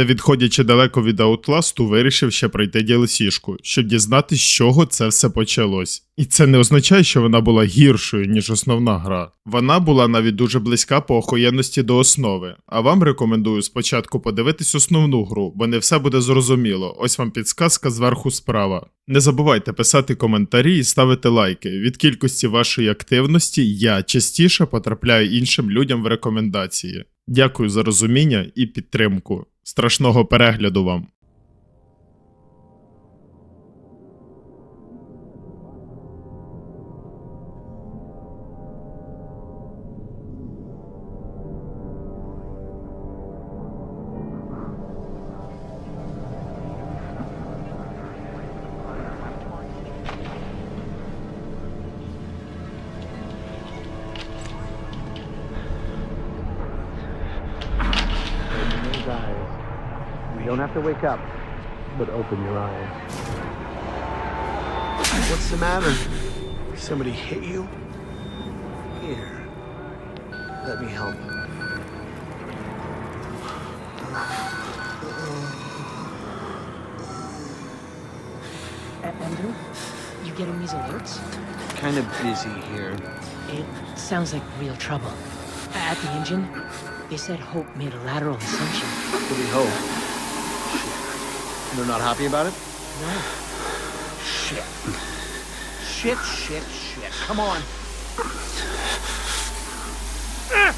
Не відходячи далеко від Outlast, вирішив ще пройти DLC-шку, щоб дізнатися, з чого це все почалось. І це не означає, що вона була гіршою, ніж основна гра. Вона була навіть дуже близька по охуєнності до основи. А вам рекомендую спочатку подивитись основну гру, бо не все буде зрозуміло. Ось вам підсказка зверху справа. Не забувайте писати коментарі і ставити лайки. Від кількості вашої активності я частіше потрапляю іншим людям в рекомендації. Дякую за розуміння і підтримку. Страшного перегляду вам. Don't have to wake up, but open your eyes. What's the matter? Somebody hit you? Here. Let me help. A- Andrew, you getting these alerts? Kind of busy here. It sounds like real trouble. At the engine, they said Hope made a lateral ascension. What do we hope? They're not happy about it? No, Shit. Shit, shit, shit. Come on. Ah.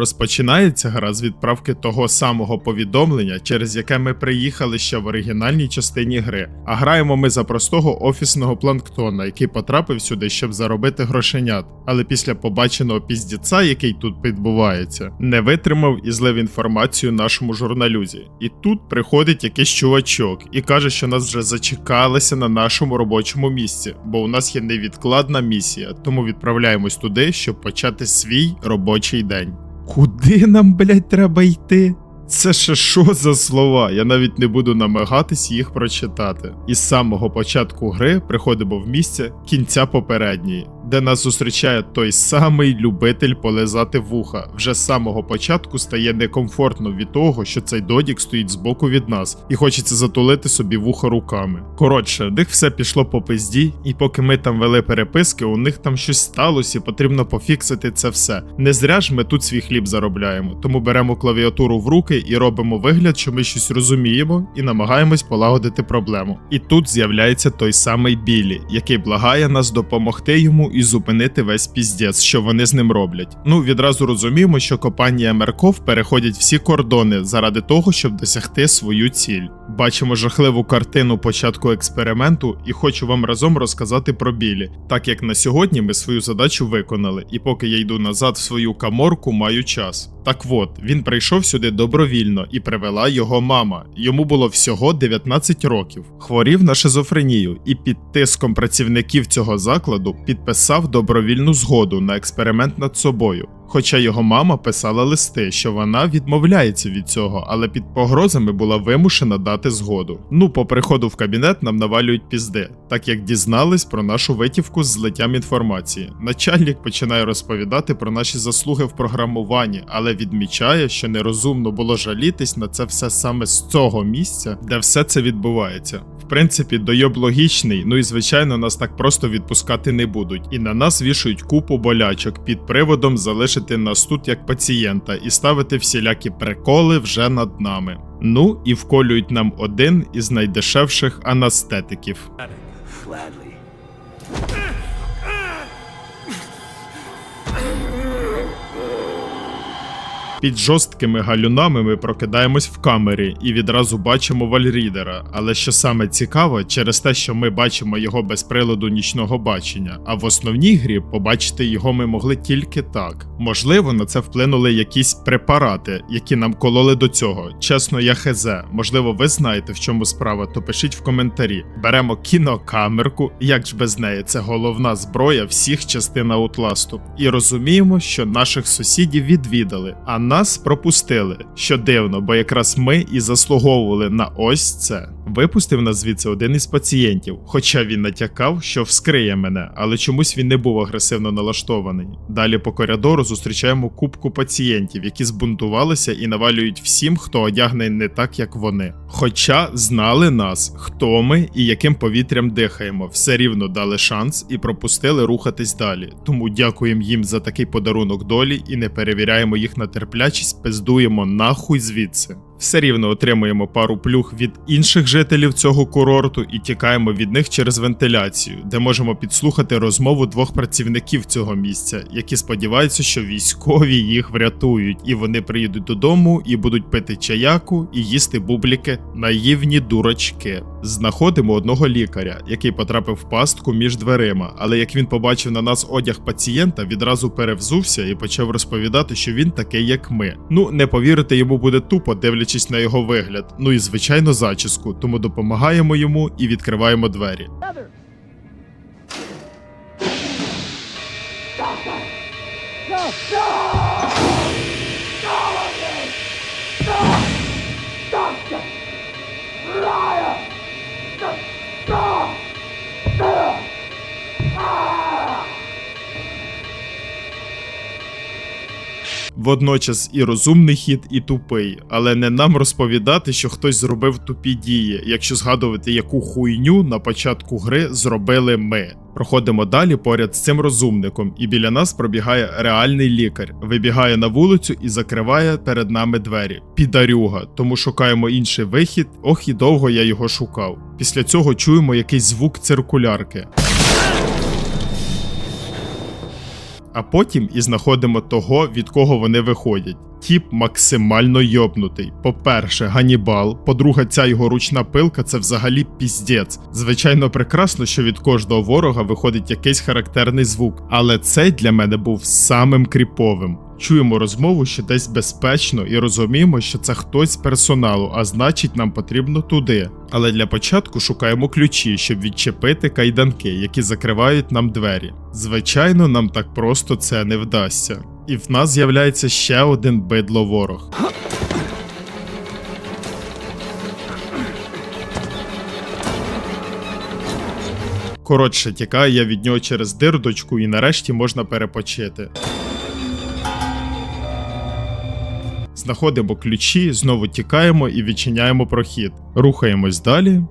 Розпочинається гра з відправки того самого повідомлення, через яке ми приїхали ще в оригінальній частині гри. А граємо ми за простого офісного планктона, який потрапив сюди, щоб заробити грошенят. Але після побаченого піздіца, який тут відбувається, не витримав і злив інформацію нашому журналюзі. І тут приходить якийсь чувачок і каже, що нас вже зачекалися на нашому робочому місці, бо у нас є невідкладна місія, тому відправляємось туди, щоб почати свій робочий день. Куди нам, блядь, треба йти? Це ще що за слова? Я навіть не буду намагатись їх прочитати. Із самого початку гри приходимо в місце кінця попередньої, де нас зустрічає той самий любитель полизати вуха. Вже з самого початку стає некомфортно від того, що цей додік стоїть збоку від нас, і хочеться затулити собі вуха руками. Коротше, в них все пішло по пизді, і поки ми там вели переписки, у них там щось сталося, і потрібно пофіксити це все. Не зря ж ми тут свій хліб заробляємо, тому беремо клавіатуру в руки і робимо вигляд, що ми щось розуміємо, і намагаємось полагодити проблему. І тут з'являється той самий Білі, який благає нас допомогти йому і зупинити весь піздець, що вони з ним роблять. Ну відразу розуміємо, що компанія Мерков переходять всі кордони заради того, щоб досягти свою ціль. Бачимо жахливу картину початку експерименту, і хочу вам разом розказати про Білі, так як на сьогодні ми свою задачу виконали, і поки я йду назад в свою каморку, маю час. Так от, він прийшов сюди добровільно і привела його мама. Йому було всього 19 років. Хворів на шизофренію і під тиском працівників цього закладу підписав добровільну згоду на експеримент над собою. Хоча його мама писала листи, що вона відмовляється від цього, але під погрозами була вимушена дати згоду. Ну, по приходу в кабінет нам навалюють пізди, так як дізнались про нашу витівку з злиттям інформації. Начальник починає розповідати про наші заслуги в програмуванні, але відмічає, що нерозумно було жалітись на це все саме з цього місця, де все це відбувається. В принципі, дойоб логічний, ну і звичайно, нас так просто відпускати не будуть. І на нас вішають купу болячок під приводом залишити нас тут як пацієнта і ставити всілякі приколи вже над нами. Ну і вколюють нам один із найдешевших анестетиків. Під жорсткими галюнами ми прокидаємось в камері і відразу бачимо Вальрідера. Але що саме цікаво, через те, що ми бачимо його без приладу нічного бачення, а в основній грі побачити його ми могли тільки так. Можливо, на це вплинули якісь препарати, які нам кололи до цього. Чесно, я хезе. Можливо, ви знаєте, в чому справа, то пишіть в коментарі. Беремо кінокамерку, як ж без неї, це головна зброя всіх частин Аутласту. І розуміємо, що наших сусідів відвідали, а нас пропустили. Що дивно, бо якраз ми і заслуговували на ось це. Випустив нас звідси один із пацієнтів, хоча він натякав, що вскриє мене, але чомусь він не був агресивно налаштований. Далі по коридору зустрічаємо кубку пацієнтів, які збунтувалися і навалюють всім, хто одягне не так, як вони. Хоча знали нас, хто ми і яким повітрям дихаємо, все рівно дали шанс і пропустили рухатись далі. Тому дякуємо їм за такий подарунок долі і не перевіряємо їх на терплячість, пиздуємо нахуй звідси. Все рівно отримуємо пару плюх від інших жителів цього курорту і тікаємо від них через вентиляцію, де можемо підслухати розмову двох працівників цього місця, які сподіваються, що військові їх врятують, і вони приїдуть додому і будуть пити чаяку і їсти бубліки. Наївні дурачки. Знаходимо одного лікаря, який потрапив в пастку між дверима, але як він побачив на нас одяг пацієнта, відразу перевзувся і почав розповідати, що він такий, як ми. Ну, не повірити йому буде тупо, дивлячись на його вигляд. Ну і звичайно зачіску, тому допомагаємо йому і відкриваємо двері. Водночас і розумний хід, і тупий, але не нам розповідати, що хтось зробив тупі дії, якщо згадувати, яку хуйню на початку гри зробили ми. Проходимо далі поряд з цим розумником, і біля нас пробігає реальний лікар, вибігає на вулицю і закриває перед нами двері. Підарюга, тому шукаємо інший вихід. Ох і довго я його шукав. Після цього чуємо якийсь звук циркулярки. А потім і знаходимо того, від кого вони виходять. Тіп максимально йобнутий. По-перше, Ганібал. По-друге, ця його ручна пилка це взагалі піздець. Звичайно, прекрасно, що від кожного ворога виходить якийсь характерний звук, але цей для мене був самим кріповим. Чуємо розмову, що десь безпечно, і розуміємо, що це хтось з персоналу, а значить, нам потрібно туди. Але для початку шукаємо ключі, щоб відчепити кайданки, які закривають нам двері. Звичайно, нам так просто це не вдасться. І в нас з'являється ще один бидло ворог. Коротше, тікаю я від нього через дирдочку і нарешті можна перепочити. Знаходимо ключі, знову тікаємо і відчиняємо прохід. Рухаємось далі.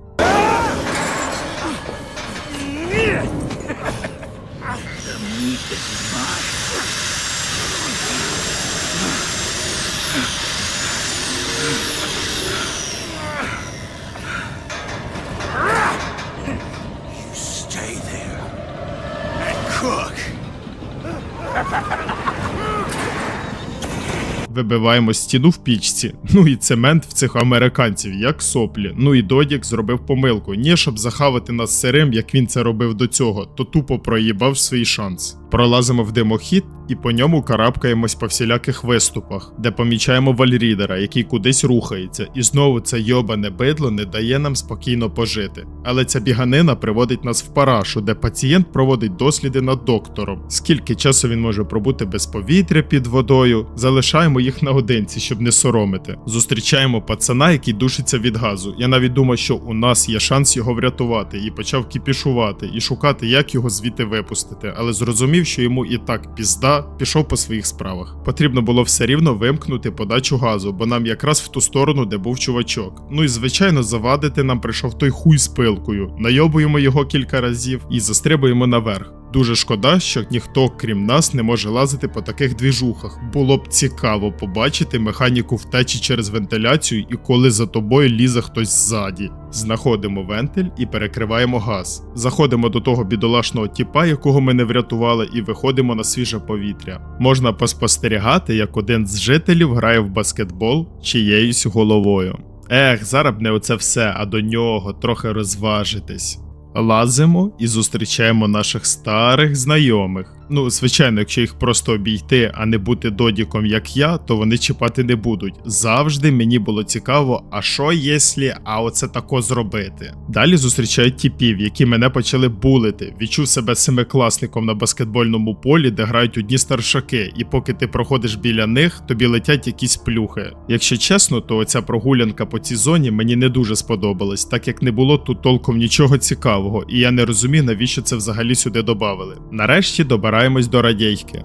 Вибиваємо стіну в пічці. Ну і цемент в цих американців, як соплі. Ну і Додік зробив помилку. Ні, щоб захавати нас сирим, як він це робив до цього, то тупо проїбав свій шанс. Пролазимо в димохід і по ньому карабкаємось по всіляких виступах, де помічаємо вальрідера, який кудись рухається, і знову це йобане бидло не дає нам спокійно пожити. Але ця біганина приводить нас в парашу, де пацієнт проводить досліди над доктором. Скільки часу він може пробути без повітря під водою, залишаємо їх наодинці, щоб не соромити. Зустрічаємо пацана, який душиться від газу. Я навіть думав, що у нас є шанс його врятувати, і почав кіпішувати і шукати, як його звідти випустити, але зрозумів, що йому і так пізда пішов по своїх справах. Потрібно було все рівно вимкнути подачу газу, бо нам якраз в ту сторону, де був чувачок. Ну і звичайно, завадити нам прийшов той хуй з пилкою. Найобуємо його кілька разів і застрибуємо наверх. Дуже шкода, що ніхто, крім нас, не може лазити по таких двіжухах. Було б цікаво побачити механіку втечі через вентиляцію і коли за тобою лізе хтось ззаді. Знаходимо вентиль і перекриваємо газ. Заходимо до того бідолашного тіпа, якого ми не врятували, і виходимо на свіже повітря. Можна поспостерігати, як один з жителів грає в баскетбол чиєюсь головою. Ех, зараз не оце все, а до нього трохи розважитись. Лазимо і зустрічаємо наших старих знайомих. Ну, звичайно, якщо їх просто обійти, а не бути додіком, як я, то вони чіпати не будуть. Завжди мені було цікаво, а що якщо, а оце тако зробити. Далі зустрічають тіпів, які мене почали булити. Відчув себе семикласником на баскетбольному полі, де грають одні старшаки, і поки ти проходиш біля них, тобі летять якісь плюхи. Якщо чесно, то оця прогулянка по цій зоні мені не дуже сподобалась, так як не було тут толком нічого цікавого, і я не розумію, навіщо це взагалі сюди додавали. Нарешті добираємось до радійки.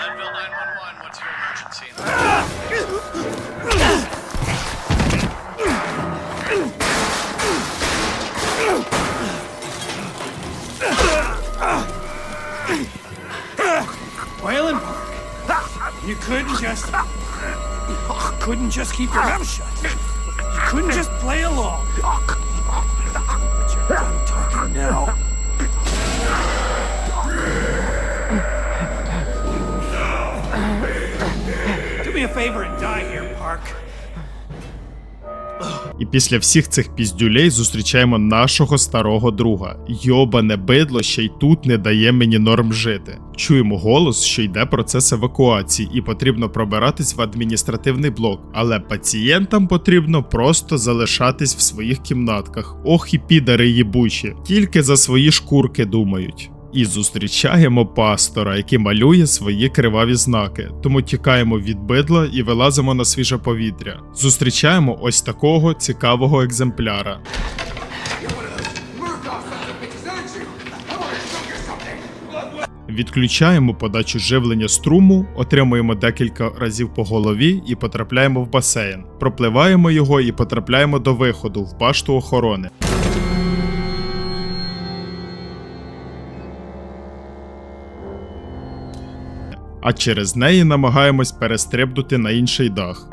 Leadville 911, what's your emergency? Whalen Park. You couldn't just. You couldn't just keep your mouth shut. You couldn't just play along. But you're done talking now. І після всіх цих піздюлей зустрічаємо нашого старого друга. Йобане бидло ще й тут не дає мені норм жити. Чуємо голос, що йде процес евакуації, і потрібно пробиратись в адміністративний блок, але пацієнтам потрібно просто залишатись в своїх кімнатках. Ох і підари їбучі, тільки за свої шкурки думають. І зустрічаємо пастора, який малює свої криваві знаки. Тому тікаємо від бидла і вилазимо на свіже повітря. Зустрічаємо ось такого цікавого екземпляра. Відключаємо подачу живлення струму, отримуємо декілька разів по голові і потрапляємо в басейн. Пропливаємо його і потрапляємо до виходу в башту охорони. А через неї намагаємось перестрибнути на інший дах.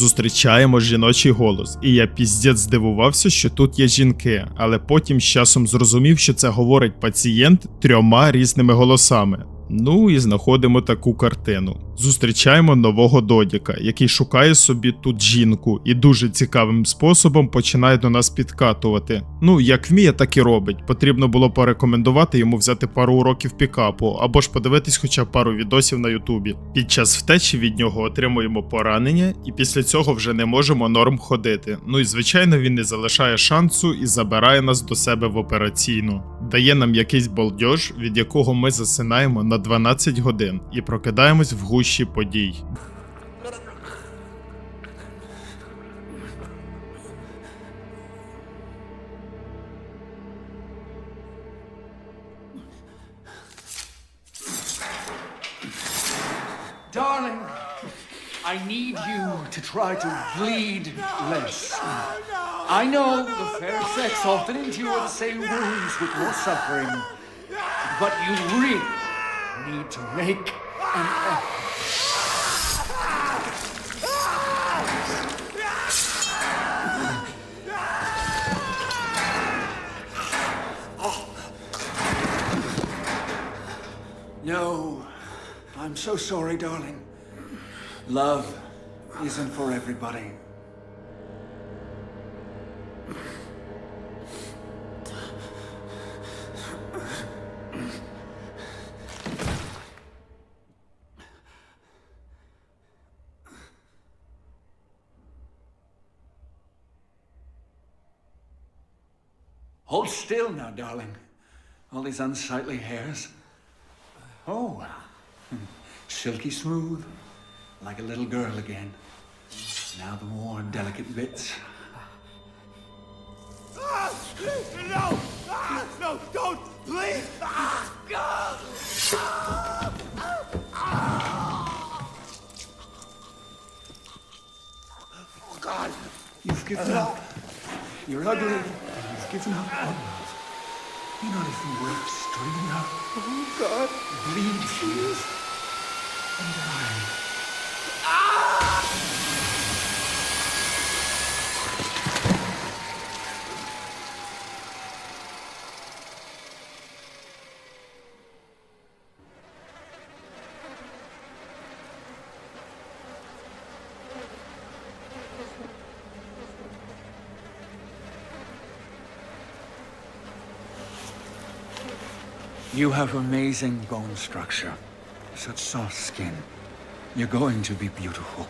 Зустрічаємо жіночий голос, і я піздець здивувався, що тут є жінки, але потім з часом зрозумів, що це говорить пацієнт трьома різними голосами. Ну і знаходимо таку картину. Зустрічаємо нового додіка, який шукає собі тут жінку і дуже цікавим способом починає до нас підкатувати. Ну, як вміє, так і робить. Потрібно було порекомендувати йому взяти пару уроків пікапу або ж подивитись хоча б пару відосів на Ютубі. Під час втечі від нього отримуємо поранення, і після цього вже не можемо норм ходити. Ну і звичайно, він не залишає шансу і забирає нас до себе в операційну. Дає нам якийсь балдьож, від якого ми засинаємо на 12 годин і прокидаємось в гущі подій. Need you to try to bleed less. I know the fair sex often endure the same wounds with more suffering, but you really need to make an effort. No, I'm so sorry, darling. Love isn't for everybody. Hold still now, darling. All these unsightly hairs. Oh, silky smooth, like a little girl again. Now the more delicate bits. No! Ah, no, don't! Please! Ah, God! Oh, God! You've given up. You're ugly. You've given up. You're not even worth stringing up. Oh, God! Bleed, please. And die. You have amazing bone structure, such soft skin. You're going to be beautiful.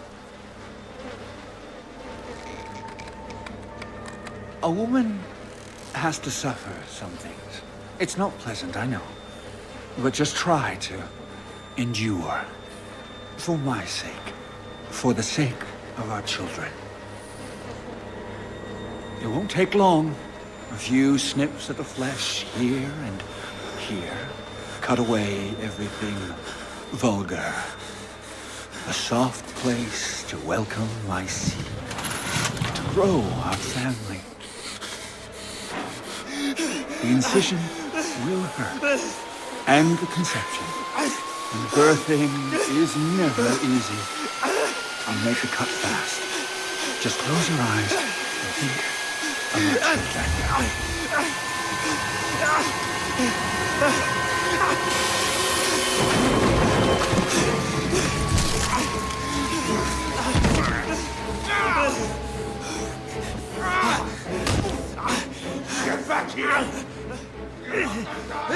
A woman has to suffer some things. It's not pleasant, I know. But just try to endure. For my sake. For the sake of our children. It won't take long. A few snips of the flesh here and here. Cut away everything vulgar. A soft place to welcome my seed. To grow our family. The incision will hurt. And the conception. And birthing is never easy. I'll make the cut fast. Just close your eyes and think of our children. Get back here!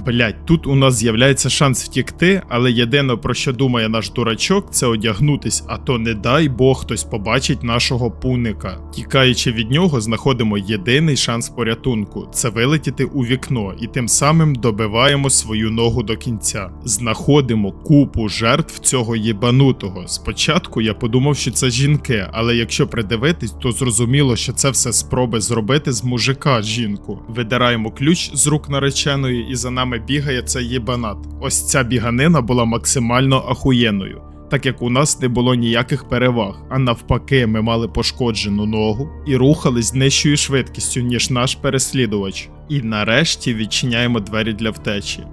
Блять, тут у нас з'являється шанс втікти, але єдине про що думає наш дурачок, це одягнутись, а то не дай Бог хтось побачить нашого пуника. Тікаючи від нього, знаходимо єдиний шанс порятунку це вилетіти у вікно і тим самим добиваємо свою ногу до кінця. Знаходимо купу жертв цього єбанутого. Спочатку я подумав, що це жінки, але якщо придивитись, то зрозуміло, що це все спроби зробити з мужика жінку. Видираємо ключ з рук нареченої, і за нами бігає цей єбанат. Ось ця біганина була максимально ахуєнною. Так як у нас не було ніяких переваг, а навпаки, ми мали пошкоджену ногу і рухались з нижчою швидкістю, ніж наш переслідувач. І нарешті відчиняємо двері для втечі.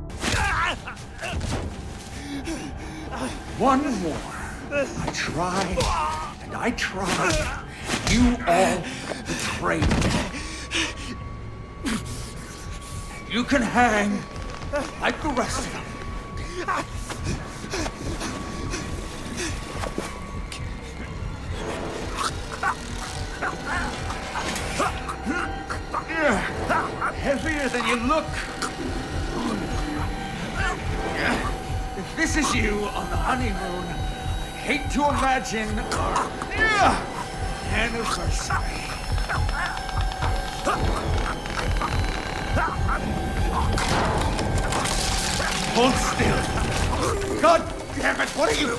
You all betrayed me. You can hang like the rest of them. Heavier than you look. If this is you on the honeymoon, I hate to imagine our anniversary. Hold still. God damn it, what are you?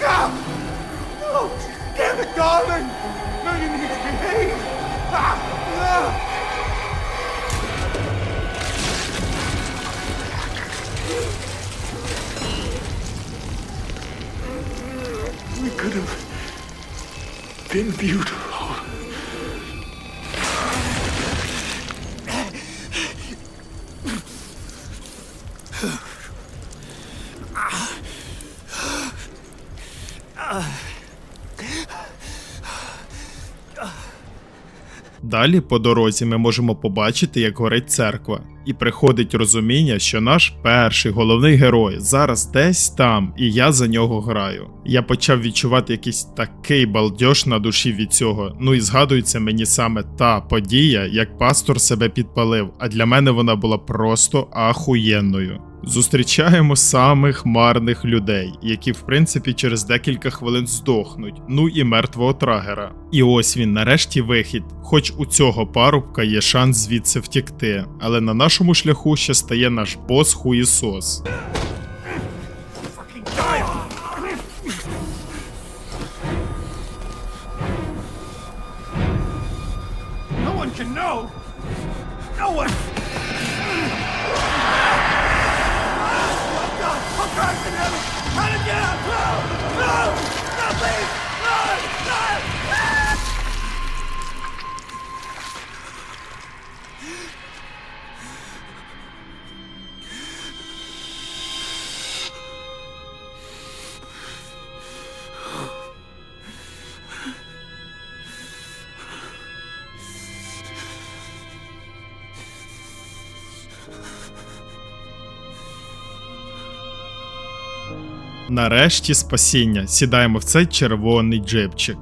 No! Damn it, darling! No, you need to behave! Ah! Ah! We could have been beautiful. Далі по дорозі ми можемо побачити, як горить церква, і приходить розуміння, що наш перший головний герой зараз десь там, і я за нього граю. Я почав відчувати якийсь такий балдеж на душі від цього. Ну і згадується мені саме та подія, як пастор себе підпалив, а для мене вона була просто ахуєнною. Зустрічаємо самих марних людей, які в принципі через декілька хвилин здохнуть. Ну і мертвого трагера. І ось він нарешті вихід. Хоч у цього парубка є шанс звідси втікти, але на нашому шляху ще стає наш бос хуїсос. Try to get out! No! No! No, please! Нарешті спасіння. Сідаємо в цей червоний джипчик.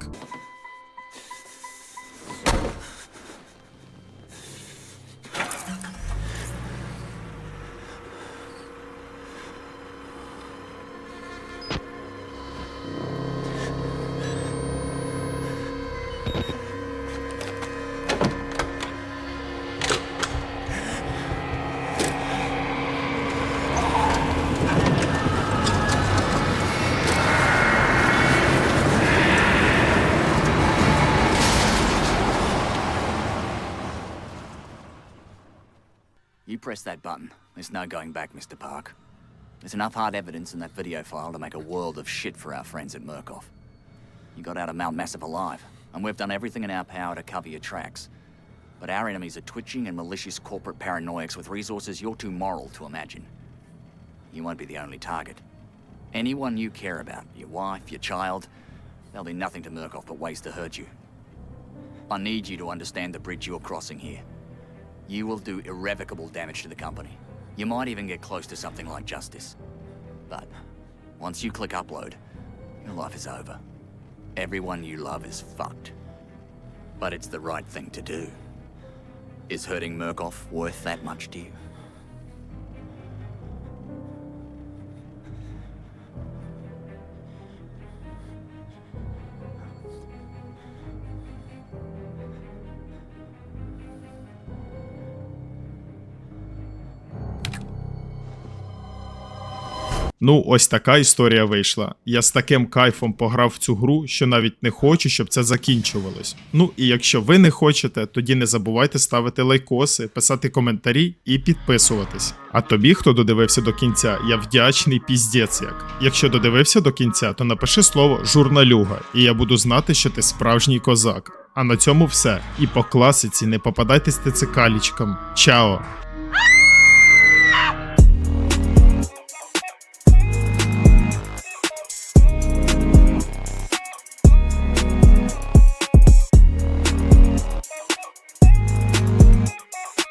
Press that button, there's no going back, Mr. Park. There's enough hard evidence in that video file to make a world of shit for our friends at Murkoff. You got out of Mount Massive alive, and we've done everything in our power to cover your tracks. But our enemies are twitching and malicious corporate paranoiacs with resources you're too moral to imagine. You won't be the only target. Anyone you care about, your wife, your child, they'll be nothing to Murkoff but ways to hurt you. I need you to understand the bridge you're crossing here. You will do irrevocable damage to the company. You might even get close to something like justice. But once you click upload, your life is over. Everyone you love is fucked. But it's the right thing to do. Is hurting Murkoff worth that much to you? Ну, ось така історія вийшла. Я з таким кайфом пограв в цю гру, що навіть не хочу, щоб це закінчувалось. Ну і якщо ви не хочете, тоді не забувайте ставити лайкоси, писати коментарі і підписуватись. А тобі, хто додивився до кінця, я вдячний піздець як. Якщо додивився до кінця, то напиши слово журналюга, і я буду знати, що ти справжній козак. А на цьому все. І по класиці не попадайтесь тицикалічкам. Чао!